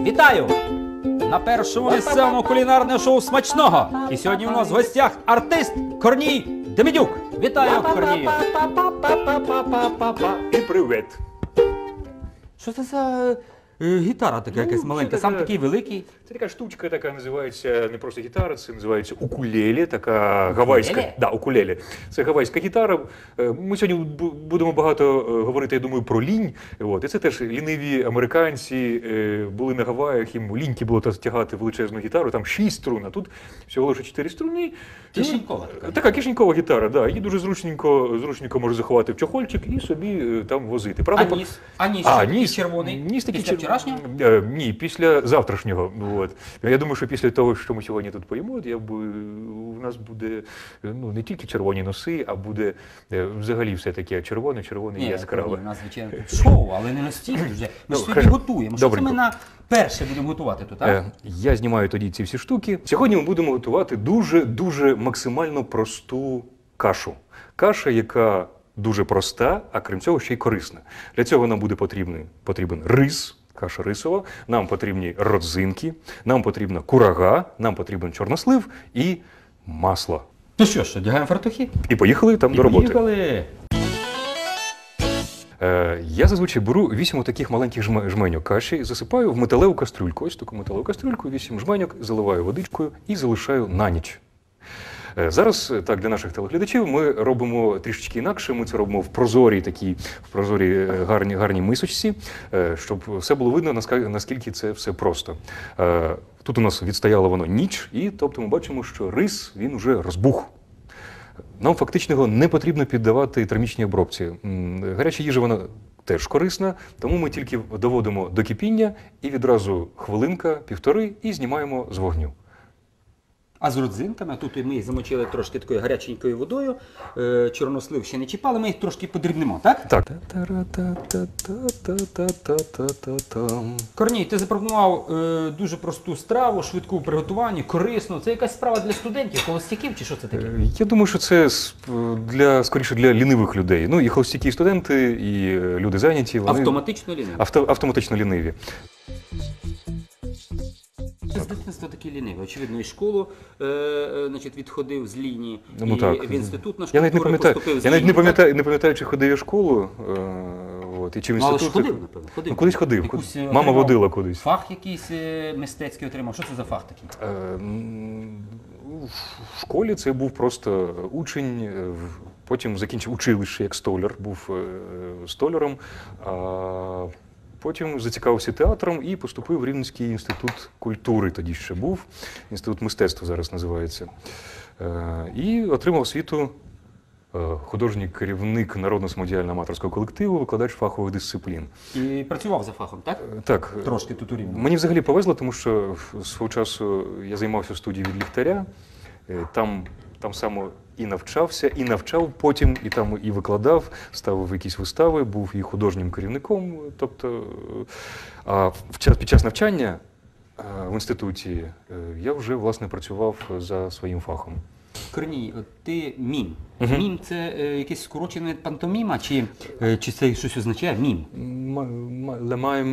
Вітаю! На першому місцевому кулінарне шоу смачного. І сьогодні у нас в гостях артист Корній Демидюк. Вітаю, Корнію! І привет. Що це за гітара така якась маленька? Сам такий великий. Це така штучка, така називається не просто гітара, це називається укулеле, така гавайська. Да, укулеле. Це гавайська гітара. Е, Ми сьогодні бу- будемо багато е, говорити, я думаю, про лінь. От. І це теж ліниві американці е, були на Гаваях, їм ліньки було та тягати величезну гітару, там шість струн, а тут всього лише чотири струни. Кишенькова Ну, така. Така кишенькова гітара, да. Її дуже зручненько, зручненько може заховати в чохольчик і собі е, там возити. А Правда, ніс? А ніс? а, червоний? Ніс такий Після вчорашнього? Е, ні, після завтрашнього. От. Я думаю, що після того, що ми сьогодні тут поїмо, я б, у нас буде е, ну, не тільки червоні носи, а буде е, взагалі все таке червоне, червоне і яскраве. Нас звичайно шоу, але не настільки вже. Ми Ну, ж сьогодні хорошо. готуємо. Що це ми на перше будемо готувати тут, а? Е, Я знімаю тоді ці всі штуки. Сьогодні ми будемо готувати дуже дуже максимально просту кашу. Каша, яка дуже проста, а крім цього ще й корисна. Для цього нам буде потрібний, потрібен рис. Каша рисова, нам потрібні родзинки, нам потрібна курага, нам потрібен чорнослив і масло. Ну що ж, одягаємо фартухи? І поїхали там І до роботи. поїхали. Е, я зазвичай беру вісім таких маленьких жме- жменьок каші, засипаю в металеву кастрюльку. Ось таку металеву кастрюльку, вісім жменьок, заливаю водичкою і залишаю на ніч. Е, Зараз е, так для наших телеглядачів ми робимо трішечки інакше. Ми це робимо в прозорій такій в прозорій е, гарній гарній мисочці, щоб все було видно, наскільки це все просто. Тут у нас відстояло воно ніч, і тобто ми бачимо, що рис він вже розбух. Нам фактично не потрібно піддавати термічній обробці. Гаряча їжа вона теж корисна, тому ми тільки доводимо до кипіння і відразу хвилинка, півтори і знімаємо з вогню. А з родзинками тут ми їх замочили трошки такою гаряченькою водою. Е, чорнослив ще не чіпали, ми їх трошки подрібнемо, так? Так. Корній, ти запропонував дуже просту страву, швидку в приготуванні, корисну. Це якась справа для студентів, холостяків чи що це таке? Я думаю, що це для скоріше для лінивих людей. Ну і холостякі студенти, і люди зайняті. Вони Автоматично лінивий. авто, автоматично ліниві. Ти з дитинства такий лінивий. Очевидно, і школу е, е, значить, відходив з лінії, Ну, і так. в інститут на Я навіть не школу пам'ятаю, поступив з я навіть не лінії, пам'ятаю, не пам'ятаю, чи ходив я в школу. Е, от, і чи в Ну, але ж ходив, напевно. Ходив. Ну, кудись ходив. Якусь, е, Мама отримав водила кудись. Фах якийсь е, мистецький отримав. Що це за фах такий? Е, м, В школі це був просто учень, е, в- потім закінчив училище як столяр, був е, столяром, а потім зацікавився театром і поступив в Рівненський інститут культури, тоді ще був, інститут мистецтва зараз називається. Е, І отримав освіту е, художній керівник народно-самодіяльного аматорського колективу, викладач фахових дисциплін. І працював за фахом, так? Е, Так, Трошки тут у Рівному. Мені взагалі повезло, тому що свого часу я займався студією від ліхтаря. Там, там само і навчався, і навчав потім, і там і викладав, ставив якісь вистави, був і художнім керівником. Тобто, а в час, під час навчання е, в інституті е, я вже власне працював за своїм фахом. Корній, ти мім. Мгм. Мім це е, якесь скорочене пантоміма, чи, е, чи це щось означає? Мім.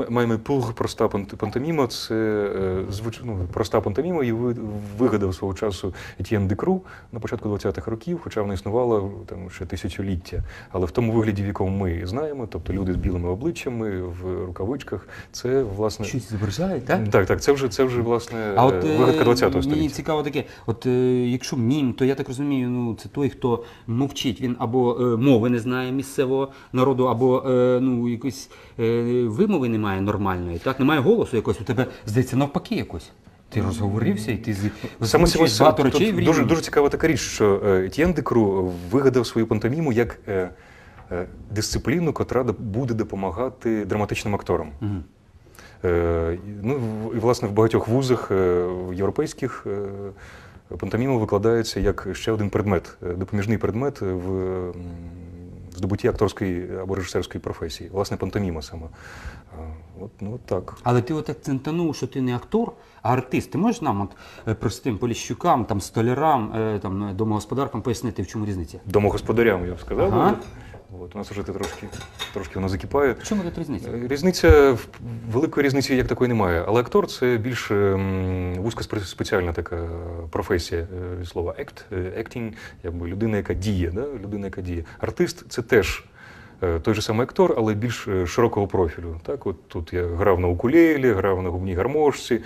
Маємо пур проста пант- пантоміма. Це е, звич... ну, проста пантоміма, і ви- вигадав свого часу Етьєн Декру на початку 20-х років, хоча вона існувала там ще тисячоліття. Але в тому вигляді, в якому ми знаємо, тобто люди з білими обличчями в рукавичках, це власне Щось зображає, так? так, так, це вже це вже власне А от е, е, вигадка 20-го мені цікаво таке, от е, якщо мім, то я так розумію, ну це той, хто мовчить. Він або е, мови не знає місцевого народу, або е, ну якоїсь е, вимови немає нормальної, так немає голосу якось. У тебе здається навпаки якось. Ти розговорився і ти з Саме багато речей в дуже, дуже цікава така річ, що Етьєн Декру вигадав свою пантоміму як е, е, дисципліну, котра буде допомагати драматичним акторам. Мгм. Е, ну, і, власне, в багатьох вузах е, європейських е, пантоміма викладається як ще один предмет, е, допоміжний предмет в здобутті акторської або режисерської професії. Власне, пантоміма саме. От, ну, так. Але ти от акцентанув, що ти не актор, а артист. Ти можеш нам, от е, простим поліщукам, там столярам, е, там домогосподаркам пояснити, в чому різниця? Домогосподарям, я б сказав. Ага. От, у нас вже трошки, трошки воно закипає. В чому тут різниця? Е, Різниця в- великої різниці як такої немає. Але актор це більш ем, вузькоспеціальна така професія е, від слова act, е, acting, якби людина, яка діє, да? людина, яка діє. Артист це теж. Той же самий актор, але більш широкого профілю. Так, от тут я грав на укулелі, грав на губній гармошці.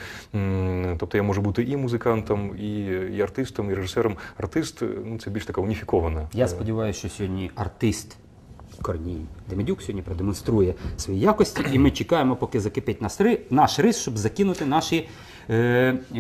Тобто я можу бути і музикантом, і, і артистом, і режисером. Артист ну, це більш така уніфікована. Я сподіваюся, що сьогодні артист Корній. Демидюк сьогодні продемонструє свої якості, і ми чекаємо, поки закипить наш ри- наш рис, щоб закинути наші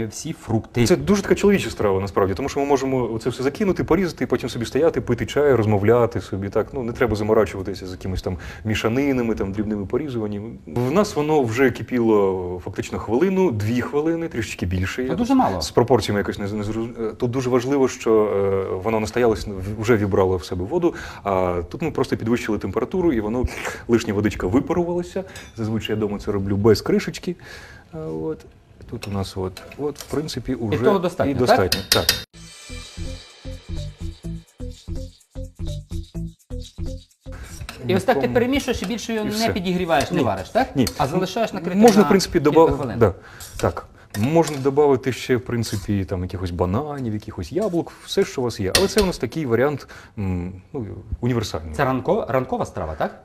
всі фрукти. Це дуже така чоловіча страва, насправді, тому що ми можемо це все закинути, порізати, і потім собі стояти, пити чай, розмовляти собі. Так ну не треба заморачуватися з якимись там мішанинами, там дрібними порізуваннями. В нас воно вже кипіло фактично хвилину, дві хвилини, трішечки більше. Ну, дуже мало. З пропорціями якось не, не зроз- е, Тут дуже важливо, що е, воно настоялось, вже вібрало в себе воду. А тут ми просто підвищили температуру, і воно лишня водичка випарувалася. Зазвичай я вдома це роблю без кришечки. От. Тут у нас от, от, в принципі, уже того достатньо, і достатньо. Так? І ось так ти перемішуєш і більше його І не все. підігріваєш, не Ні. вариш, так? Ні. А залишаєш накрити Можна, на в принципі, кілька добавити. хвилин. Да. Так. Можна додати ще, в принципі, там якихось бананів, якихось яблук, все, що у вас є. Але це у нас такий варіант м, ну, універсальний. Це ранкова, ранкова страва, так?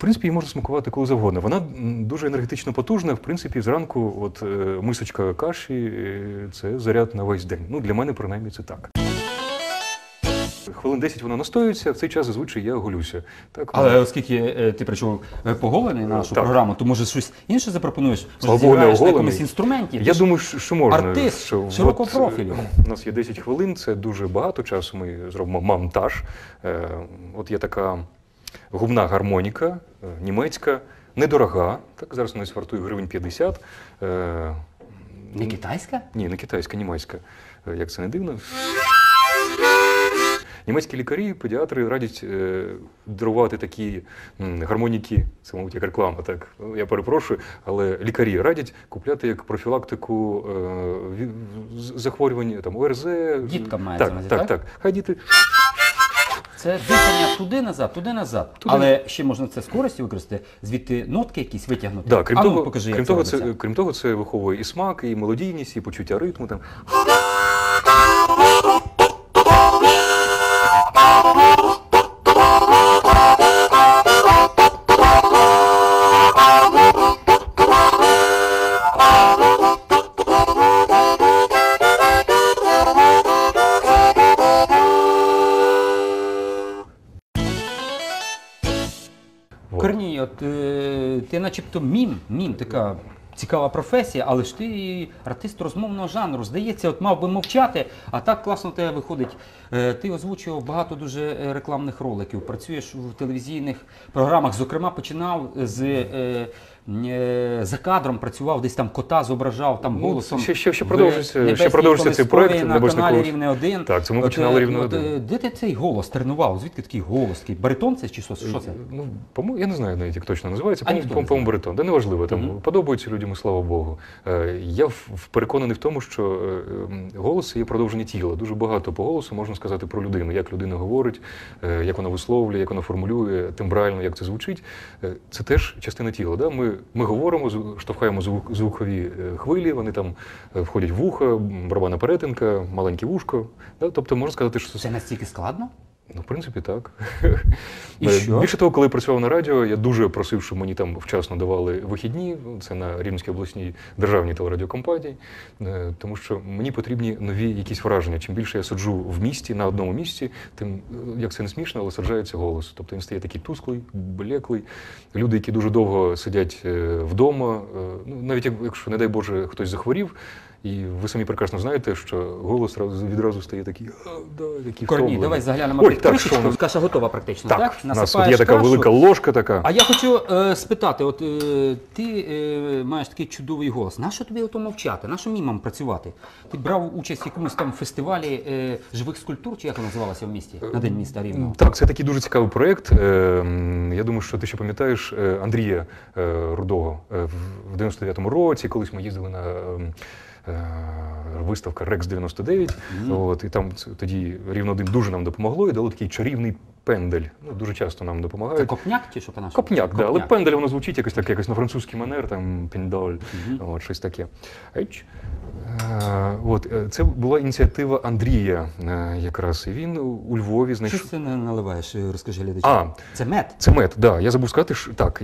В принципі, її можна смакувати коли завгодно. Вона дуже енергетично потужна. В принципі, зранку, от е, мисочка каші е, це заряд на весь день. Ну, для мене, принаймні, це так. Хвилин 10 вона настоюється, в цей час зазвичай я голюся. Так, Але оскільки е, ти прийшов е, поголений на нашу Так. програму, то може щось інше запропонуєш? Може, зіграєш на якомусь інструменті? Я Ти думаю, що можна. артист що широкого от, е, профілю. У нас є 10 хвилин, це дуже багато часу. Ми зробимо монтаж. Е, От є така губна гармоніка, е, німецька, недорога. Так, зараз вона вартує гривень 50. Е, Не китайська? Ні, не китайська, німецька. Е, Як це не дивно. Німецькі лікарі, педіатри радять е, дарувати такі м, гармоніки, це, мабуть, як реклама, так. Ну, Я перепрошую, але лікарі радять купляти як профілактику е, захворювань там, ОРЗ. Діткам мається так, так, так? так. Хай діти. Це дихання туди-назад, туди-назад. Туди. Але ще можна це з користю використати, звідти нотки якісь витягнути. Да, крім, а ну, того, покажи, крім, як того, це, це, крім того, це виховує і смак, і мелодійність, і почуття ритму. Там. Е, ти начебто мім, мім, така цікава професія, але ж ти артист розмовного жанру. Здається, от мав би мовчати, а так класно у тебе виходить. Е, ти озвучував багато дуже е, рекламних роликів, працюєш в телевізійних програмах. Зокрема, починав з е, за кадром, працював десь там кота зображав там Ну, голосом. ще- ще- ще продовжується- ще продовжується цей проект на каналі. Рівне 1. Так, це ми починали «Рівне 1». е, Де ти цей голос тренував? Звідки такий голос? Такий баритон це чи що, це? Ну, по я не знаю навіть, як точно називається. По-моєму, баритон. Да неважливо. Там подобається людям, і слава Богу. Е, Я переконаний в тому, що е, голос є продовження тіла. Дуже багато по голосу можна сказати про людину, як людина говорить, е, як вона висловлює, як вона формулює, тембрально, як це звучить. Це теж частина тіла. Да? Ми, ми говоримо, штовхаємо звук, звукові хвилі, вони там входять в вуха, барабана перетинка, маленьке вушко. Да? Тобто можна сказати, що Це настільки складно? Ну, в принципі, так. І Е, що? Більше того, коли я працював на радіо, я дуже просив, щоб мені там вчасно давали вихідні. Це на Рівненській обласній державній телерадіокомпанії, Е, тому що мені потрібні нові якісь враження. Чим більше я сиджу в місті на одному місці, тим е, як це не смішно, але саджається голос. Тобто він стає такий тусклий, блеклий. Люди, які дуже довго сидять вдома, ну навіть якщо, не дай Боже, хтось захворів. І ви самі прекрасно знаєте, що голос відразу стає такий, да, Корні, давай заглянемо Ой, під так, кришечку. що? Каша готова практично, Так, так? у нас тут Насипаєш є така кашу. велика ложка така. А я хочу е, спитати: от е, ти е, маєш такий чудовий голос. Нащо тобі ото мовчати? Нащо мімам працювати? Ти брав участь в якомусь там фестивалі е, живих скульптур, чи як воно називалося в місті? На День міста Рівного? Так, це такий дуже цікавий проєкт. Е, м, Я думаю, що ти ще пам'ятаєш е, Андрія е, Рудого Е, в- в 99-му році. Колись ми їздили на ем, е, виставка Рекс 99. От, і там тоді рівно один дуже нам допомогло і дало такий чарівний пендель. Ну, дуже часто нам Це копняк чи що по-нашому? Копняк, да, але пендель воно звучить якось так, якось на французький манер, там піндоль, от щось таке. Е, От, е, це була ініціатива Андрія е, якраз. І він у- Львові Що знайшов. це не наливаєш, розкажи глядачам. А. Це мед. Це мед, да. Я забув сказати, що так,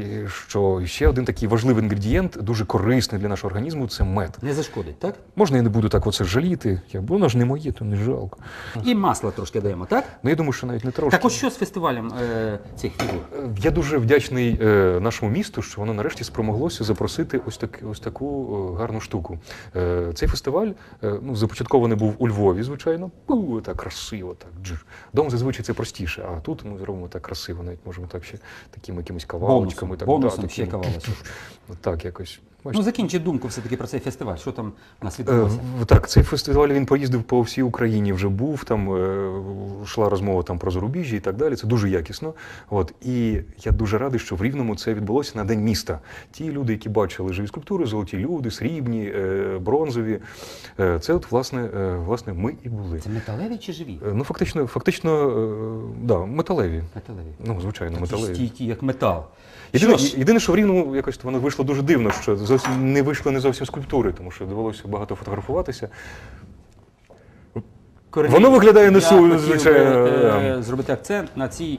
що ще один такий важливий інгредієнт, дуже корисний для нашого організму це мед. Не зашкодить, так? Можна я не буду так оце жаліти, я, бо воно ж не моє, то не жалко. І масла трошки даємо, так? Ну я думаю, що навіть не трошки. Так ось що з фестивалем е, цих фігур? Е, Я дуже вдячний е, нашому місту, що воно нарешті спромоглося запросити ось, так, ось таку е, гарну штуку. Е, цей фестиваль е, ну, започаткований був у Львові, звичайно. Пу, так красиво, так джир. Дом зазвичай це простіше, а тут ми зробимо так красиво, навіть можемо так ще такими якимись кавалочками. Бонусом, так, бонусом да, ще такими. кавалочок. Так, якось. Ну, Бачите? закінчи думку все-таки про цей фестиваль. Що там у нас Е, відбулося? в- Так, цей фестиваль він поїздив по всій Україні, вже був там, е, йшла розмова там про зарубіжжя і так далі. Це дуже якісно. От і я дуже радий, що в Рівному це відбулося на день міста. Ті люди, які бачили живі скульптури, золоті люди, срібні, е, бронзові. е, Це от власне, е, власне ми і були. Це металеві чи живі? Е, Ну, фактично, фактично, е, да, металеві. Металеві. Ну, звичайно, Такі металеві. стійкі, як метал. Єдине, Що єдине, що в Рівному якось воно вийшло дуже дивно, що зовсім не вийшло не зовсім скульптури, тому що довелося багато фотографуватися. Воно виглядає не су- звичайно, е, зробити акцент на цій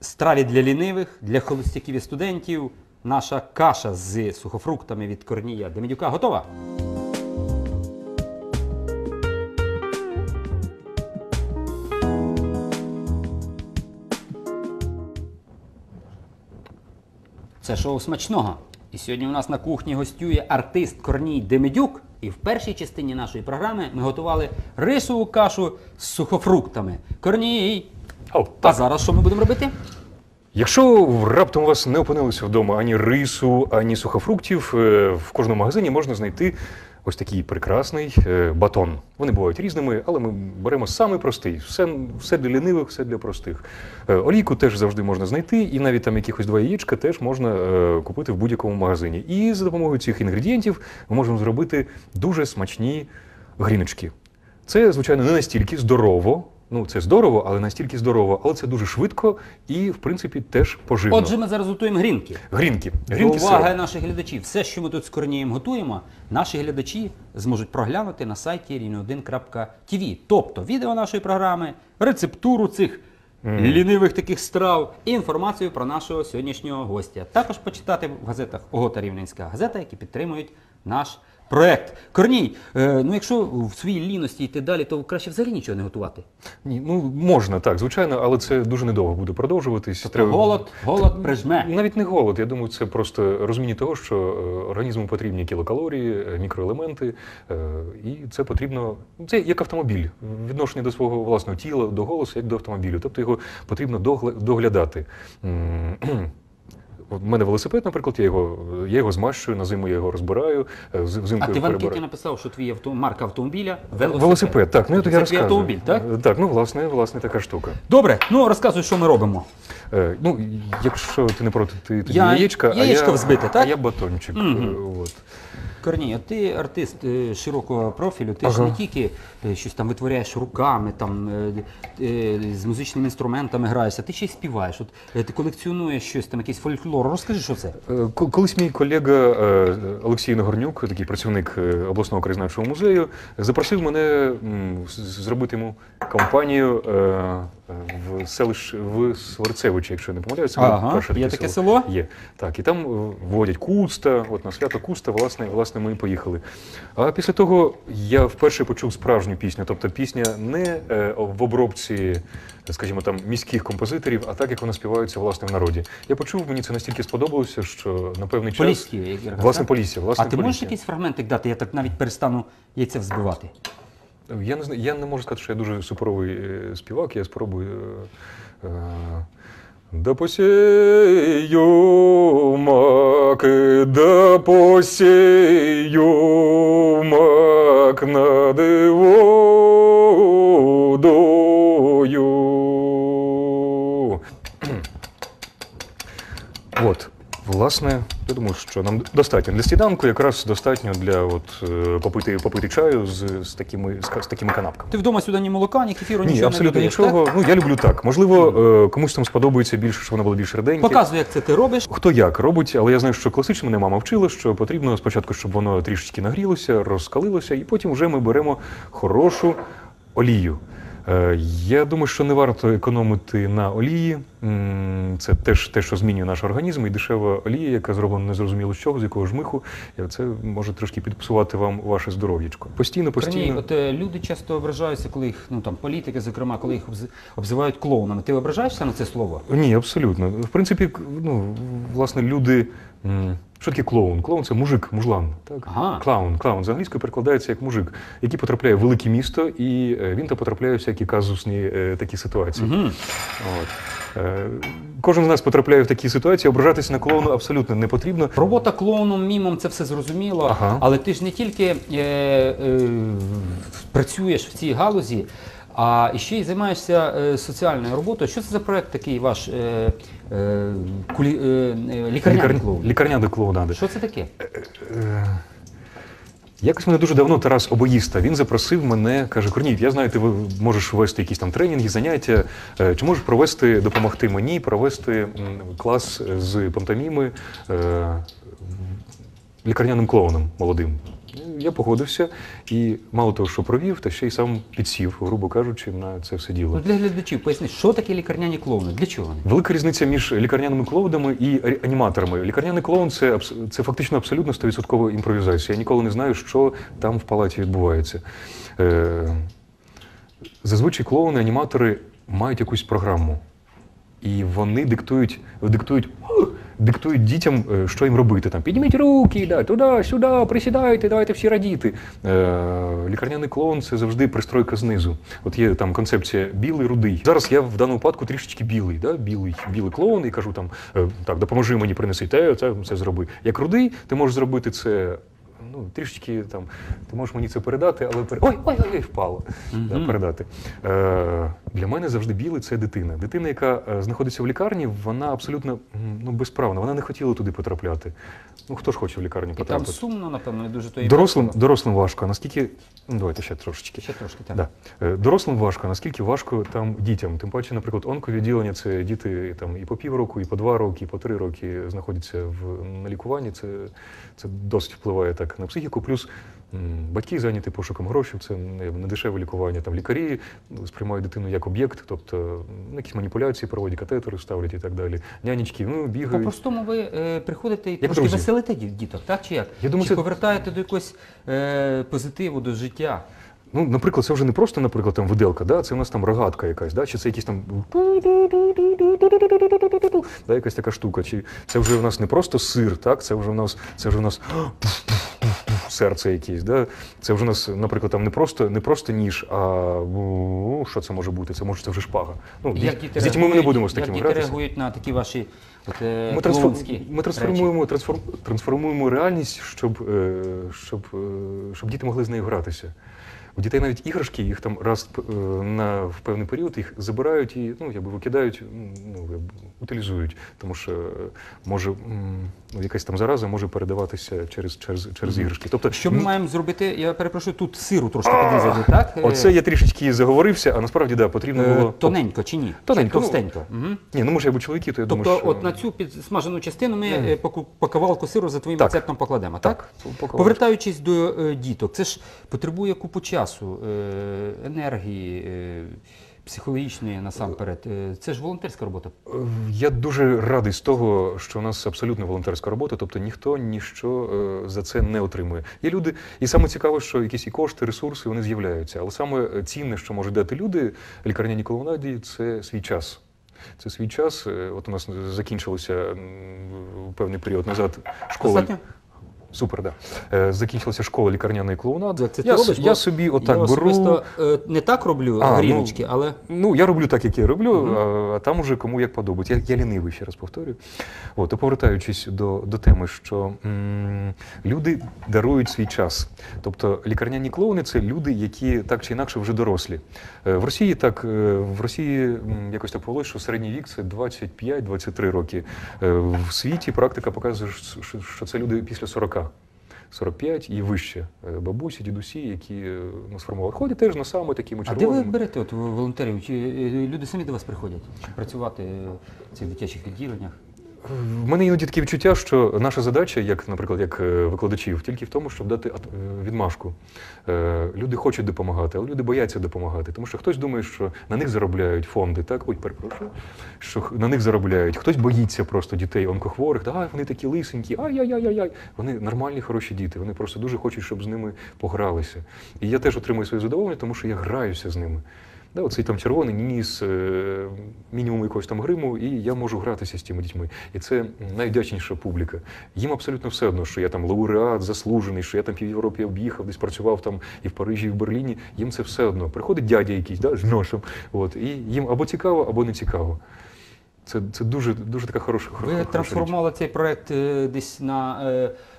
страві для лінивих, для холостяків і студентів. Наша каша з сухофруктами від Корнія Демідюка готова. Це шоу смачного. І сьогодні у нас на кухні гостює артист Корній Демидюк. І в першій частині нашої програми ми готували рисову кашу з сухофруктами. Корній! О, А зараз що ми будемо робити? Якщо раптом у вас не опинилося вдома ані рису, ані сухофруктів, е, в кожному магазині можна знайти ось такий прекрасний е, батон. Вони бувають різними, але ми беремо самий простий. Все, все для лінивих, все для простих. Е, Олійку теж завжди можна знайти, і навіть там якихось два яєчка теж можна е, купити в будь-якому магазині. І за допомогою цих інгредієнтів ми можемо зробити дуже смачні гріночки. Це, звичайно, не настільки здорово. Ну, це здорово, але настільки здорово, але це дуже швидко і, в принципі, теж поживно. Отже, ми зараз готуємо грінки. Грінки. Грінки уваги сироп. наших глядачів. Все, що ми тут з Корнієм готуємо, наші глядачі зможуть проглянути на сайті rівне1.tv. Тобто відео нашої програми, рецептуру цих лінивих таких страв і інформацію про нашого сьогоднішнього гостя. Також почитати в газетах ОГО та Рівненська газета, які підтримують наш проект. Корній, е, ну якщо в своїй ліності йти далі, то краще взагалі нічого не готувати. Ні, ну можна, так, звичайно, але це дуже недовго буде продовжуватись. Тобто голод, голод прижме. Навіть не голод. Я думаю, це просто розуміння того, що е, організму потрібні кілокалорії, е, мікроелементи, е, і це потрібно. Це як автомобіль, відношення до свого власного тіла, до голосу, як до автомобілю. Тобто його потрібно доглядати. В мене велосипед, наприклад, я його, я його змащую, на зиму я його розбираю, взимку. з- А ти в його анкеті написав, що твій авто, марка автомобіля велосипед. Велосипед, так, ну я Це я твій автомобіль, так? Е, Так, ну власне, власне, така штука. Добре, ну розказуй, що ми робимо. Е, ну, якщо ти не проти, ти тоді Я- яєчка, яєчко а я, взбити, так? А я батончик. Е, От. Корній, а ти артист е, широкого профілю, ти ж Ага. не тільки е, щось там витворяєш руками, там, е, е, з музичними інструментами граєшся, ти ще й співаєш. От, е, ти колекціонуєш щось, там якийсь фольклор. Розкажи, що це? Е, ко- Колись мій колега е, Олексій Нагорнюк, такий працівник е, обласного краєзнавчого музею, запросив мене м, з- зробити йому компанію е, в селищ в Сверцевичі, якщо я не помиляюся. Ага, перше є таке село? Є. Так, і там е, водять куста, от на свято куста, власне, власне, ми і поїхали. А після того я вперше почув справжню пісню, тобто пісня не е, в обробці, скажімо, там міських композиторів, а так як вона співається власне в народі. Я почув, мені це настільки сподобалося, що на певний час. Поліські, як Власне? Полісся, власне, А ти можеш Полісся. якийсь фрагментик дати? Я так навіть перестану яйця взбивати. Я не знаю, я не можу сказати, що я дуже суперовий е, співак, я спробую. е, е, Да посію мак, да посію мак на водою. Власне. я думаю, що нам достатньо для сніданку, якраз достатньо для от, е, попити, попити чаю з, з, такими, з, з такими канапками. Ти вдома сюди ні молока, ні кефіру, Ні, нічого абсолютно не додаєш, нічого. Ну, я люблю так. Можливо, е, комусь там сподобається більше, щоб воно було більш Так? реденьке. Показуй, як це ти робиш. Хто як робить, але я знаю, що класично мене мама вчила, що потрібно спочатку, щоб воно трішечки нагрілося, розкалилося, і потім вже ми беремо хорошу олію. Е, Я думаю, що не варто економити на олії. Це теж те, що змінює наш організм, і дешева олія, яка зроблена незрозуміло з чого, з якого ж миху. Це може трошки підпсувати вам ваше здоров'ячко. Постійно, Корній, постійно. от е, люди часто ображаються, коли їх, ну там політики, зокрема, коли їх обз- обзивають клоунами. Ти ображаєшся на це слово? Ні, абсолютно. В принципі, к- ну, власне, люди. м, Що таке клоун? Клоун це мужик, мужлан. Так? Ага. Клаун. Клаун з англійської перекладається як мужик, який потрапляє в велике місто, і е, він то потрапляє в всякі казусні е, такі ситуації. Угу. От. Е, Кожен з нас потрапляє в такі ситуації, ображатися на клоуну абсолютно не потрібно. Робота клоуном, мімом це все зрозуміло. Ага. Але ти ж не тільки е, е, працюєш в цій галузі, а ще й займаєшся е, соціальною роботою. Що це за проект такий ваш е, е, кулі, е, е, лікарняний Лікар- клоун? Лікарняна клоунада. Що це таке? Е, Якось мене дуже давно Тарас Обоїста. Він запросив мене, каже: Корній, я знаю, ти можеш вести якісь там тренінги, заняття. Е, Чи можеш провести, допомогти мені провести клас з пантоміми е, лікарняним клоуном молодим? Ну, Я погодився і мало того, що провів, та ще й сам підсів, грубо кажучи, на це все діло. Ну, для глядачів поясни, що таке лікарняні клоуни? Для чого вони? Велика різниця між лікарняними клоунами і аніматорами. Лікарняний клоун це, це фактично абсолютно 100% імпровізація. Я ніколи не знаю, що там в палаті відбувається. Е, зазвичай клоуни, аніматори мають якусь програму. І вони диктують, диктують, диктують дітям, е, що їм робити. Там, підніміть руки, да, туди, сюди, присідайте, давайте всі радіти. Е, лікарняний клоун це завжди пристройка знизу. От є там концепція білий, рудий. Зараз я в даному випадку трішечки білий, да? білий, білий клоун, і кажу там, е, так, допоможи мені принеси те, це, це зроби. Як рудий, ти можеш зробити це. Ну, трішечки там, ти можеш мені це передати, але пер... ой, ой, ой, ой, впало. Да, передати. Е, для мене завжди білий це дитина. Дитина, яка е, знаходиться в лікарні, вона абсолютно ну, безправна. Вона не хотіла туди потрапляти. Ну хто ж хоче в лікарню І там сумно, напевно, і дуже то Дорослим, дорослим важко. Наскільки. Ну, давайте ще трошечки. Ще трошки так. Да. Е, Дорослим важко, наскільки важко там дітям. Тим паче, наприклад, онковідділення це діти там і по півроку, і по два роки, і по три роки знаходяться в на лікуванні. Це, це досить впливає так на психіку. Плюс батьки зайняті пошуком грошей, це не, дешеве лікування. Там лікарі ну, сприймають дитину як об'єкт, тобто якісь маніпуляції проводять, катетери ставлять і так далі. Нянечки, ну бігають. По-простому ви е, приходите і Як трошки друзі. веселите діток, так чи як? Я думаю, чи це- повертаєте до якогось е, позитиву, до життя? Ну, наприклад, це вже не просто, наприклад, там виделка, да? це у нас там рогатка якась, да? чи це якісь там да, якась така штука. Чи це вже у нас не просто сир, так? це вже у нас, це вже у нас серце якесь. Да? Це вже у нас, наприклад, там не просто, не просто ніж, а ну, що це може бути? Це може це вже шпага. Ну, Як діт- діти з дітьми ми не реагують- будемо з як таким діти гратися. реагують на такі ваші от, е, Ми, трансфор... клоунські ми трансформуємо, трансформ... трансформуємо реальність, щоб, е, щоб, е, щоб діти могли з нею гратися. У дітей навіть іграшки, їх там раз е, на в певний період їх забирають і ну, якби викидають, ну, якби утилізують, тому що е, може ну, якась там зараза може передаватися через, через, через іграшки. Тобто, Що ми маємо зробити? Я перепрошую, тут сиру трошки підрізати, так? Е, Оце я трішечки заговорився, а насправді да, потрібно було. тоненько чи ні? Тоненько, ну, товстенько. Ні, ну може я б чоловіки, то я Тобто, думаю, що... от на цю підсмажену частину ми по, кавалку сиру за твоїм рецептом покладемо, так? Так, по- по Повертаючись до діток, це ж потребує купу часу, е, енергії, е, психологічної насамперед. Е, це ж волонтерська робота. Я дуже радий з того, що у нас абсолютно волонтерська робота, тобто ніхто ніщо за це не отримує. Є люди, і саме цікаве, що якісь і кошти, ресурси вони з'являються. Але саме цінне, що можуть дати люди лікарняні колонаді, це свій час. Це свій час. От у нас закінчилося певний період назад школа. Супер, да. Е, закінчилася школа лікарняної клоунади. Це ти я, робиш? я Бо собі Я отак беру. особисто е, не так роблю А, гріночки, але Ну, я роблю так, як я роблю, Мгм. а, а там уже кому як подобається. Я, я лінивий, ще раз повторюю. От, і повертаючись до, до теми, що м, люди дарують свій час. Тобто лікарняні клоуни це люди, які так чи інакше вже дорослі. Е, В Росії так, е, в Росії м, якось так повелось, що середній вік це 25-23 роки. Е, В світі практика показує, що- що це люди після 40. 45 і вище Е, бабусі, дідусі, які е, ну, сформували. Ходять теж на саме такими а де ви берете от волонтерів? Чи е, люди самі до вас приходять працювати в цих дитячих відділеннях? В мене іноді таке відчуття, що наша задача, як, наприклад, як е, викладачів, тільки в тому, щоб дати ат- е, відмашку. Е, Люди хочуть допомагати, але люди бояться допомагати, тому що хтось думає, що на них заробляють фонди, так? Ой, перепрошую, що на них заробляють. Хтось боїться просто дітей онкохворих, да, вони такі лисенькі, ай-яй-яй-яй. Вони нормальні, хороші діти. Вони просто дуже хочуть, щоб з ними погралися. І я теж отримую своє задоволення, тому що я граюся з ними. Да, оцей там червоний ніс, е, мінімум якогось там гриму, і я можу гратися з тими дітьми. І це найвдячніша публіка. Їм абсолютно все одно, що я там лауреат, заслужений, що я там пів Європи об'їхав, десь працював там і в Парижі, і в Берліні. Їм це все одно. Приходить дядя якийсь, да, з ношем. От, і їм або цікаво, або не цікаво. Це, це дуже, дуже така хороша, Ви хороша річ. трансформували цей проект е, десь на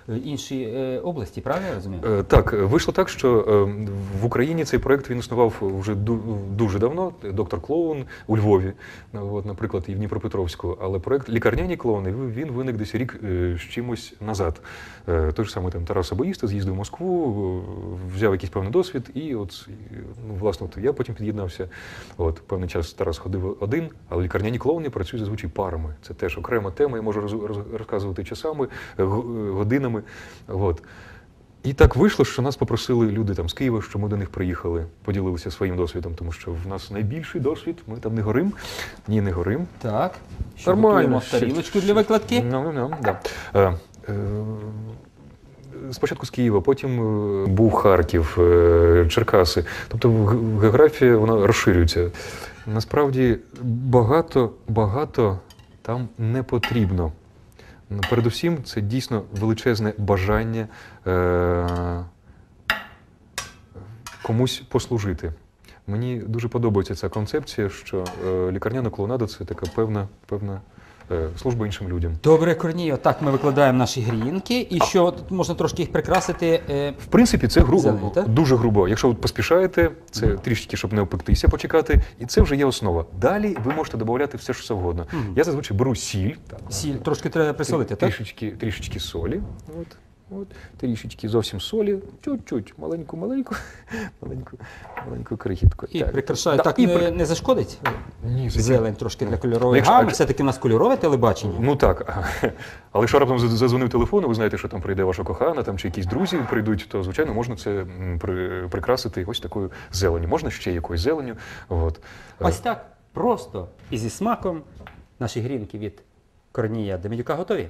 е, іншій е, області, правильно я розумію? Е, Так, вийшло так, що в Україні цей проект він існував вже дуже давно. Доктор Клоун у Львові, наприклад, і в Дніпропетровську. Але проект лікарняні клоуни він- виник десь рік з чимось назад. Той ж самий там Тарас Абоїста з'їздив в Москву, взяв якийсь певний досвід, і от ну, власне, от я потім під'єднався. От певний час Тарас ходив один, але лікарняні клоуни працюють зазвичай парами. Це теж окрема тема. Я можу роз- роз- розказувати часами, е, е. От. І так вийшло, що нас попросили люди там з Києва, що ми до них приїхали, поділилися своїм досвідом, тому що в нас найбільший досвід. Ми там не горим. Ні, не горим. Так. Що Нормально, тарілочку для викладки? Ну, ну, ну, да. Е, е, Спочатку з Києва, потім е, був Харків, е, Черкаси. Тобто географія вона розширюється. Насправді багато, багато там не потрібно. Передусім, це дійсно величезне бажання е, комусь послужити. Мені дуже подобається ця концепція, що е, лікарняна клоунада це така певна, певна е, служба іншим людям. Добре, корні. так ми викладаємо наші грінки. І що тут можна трошки їх прикрасити. е, В принципі, це грубо, дуже грубо. Якщо ви поспішаєте, це трішки, щоб не опектися, почекати, і це вже є основа. Далі ви можете додати все, що завгодно. Mm. Я зазвичай беру сіль, та Сіль трошки треба присолити, так? трішечки, трішечки солі. От, от, трішечки зовсім солі, чуть-чуть, маленьку, маленьку, маленьку, крихітку. І Так. прикрашаю. Да, Так і не, при- не зашкодить? Ні. Зелень трошки для кольорової гами. Все-таки в нас кольорове телебачення. Ну так. Але якщо раптом за- задзвонив телефон, ви знаєте, що там прийде ваша кохана, там чи якісь друзі прийдуть, то звичайно можна це при, прикрасити ось такою зеленю. Можна ще якоюсь зеленю. От. Е, Ось так. Просто і зі смаком наші грінки від Корнія Демидюка готові.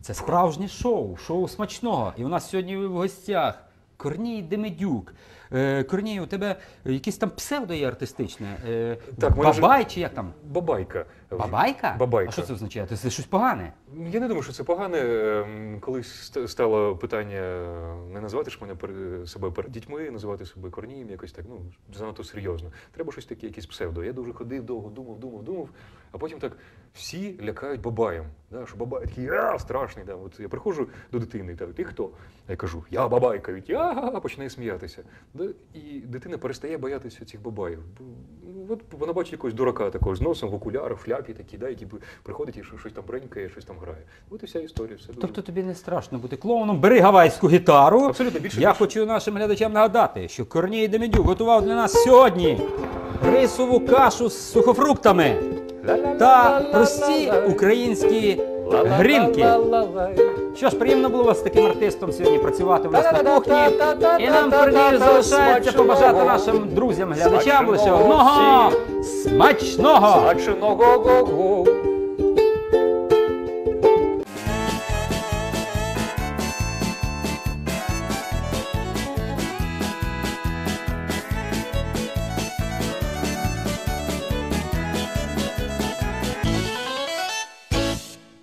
Це справжнє шоу, шоу смачного. І у нас сьогодні в гостях Корній Демидюк. Е, Корній, у тебе якийсь там псевдо є артистичне. Е, Так, мене ж- Бабай чи як там? Бабайка. Бабайка? Бабайка. А що це означає? Це, це щось погане. Я не думаю, що це погане. Ем, Колись ст- стало питання е, не називати ж мене пер- себе перед дітьми, називати себе корнієм, якось так, ну, занадто серйозно. Треба щось таке, якесь псевдо. Я дуже ходив, довго думав, думав, думав, а потім так всі лякають бабаєм. Да, що бабай такий а, страшний. Да. От я приходжу до дитини і кажу, ти хто? Я кажу, я бабайка, від я починає сміятися. Да, і дитина перестає боятися цих бабаїв. Ну, От вона бачить якогось дурака такого з носом, в окулярах, в шляпі такі, да, який приходить і щось там бренькає, щось там грає. От і вся історія. Все дуже. Тобто тобі не страшно бути клоуном. Бери гавайську гітару. Абсолютно більше Я більше. хочу нашим глядачам нагадати, що Корній Демидюк готував для нас сьогодні рисову кашу з сухофруктами та прості українські грінки. Що ж, приємно було з таким артистом сьогодні працювати в нас на кухні. І нам передаю залишається побажати нашим друзям, глядачам лише одного смачного! Смачного!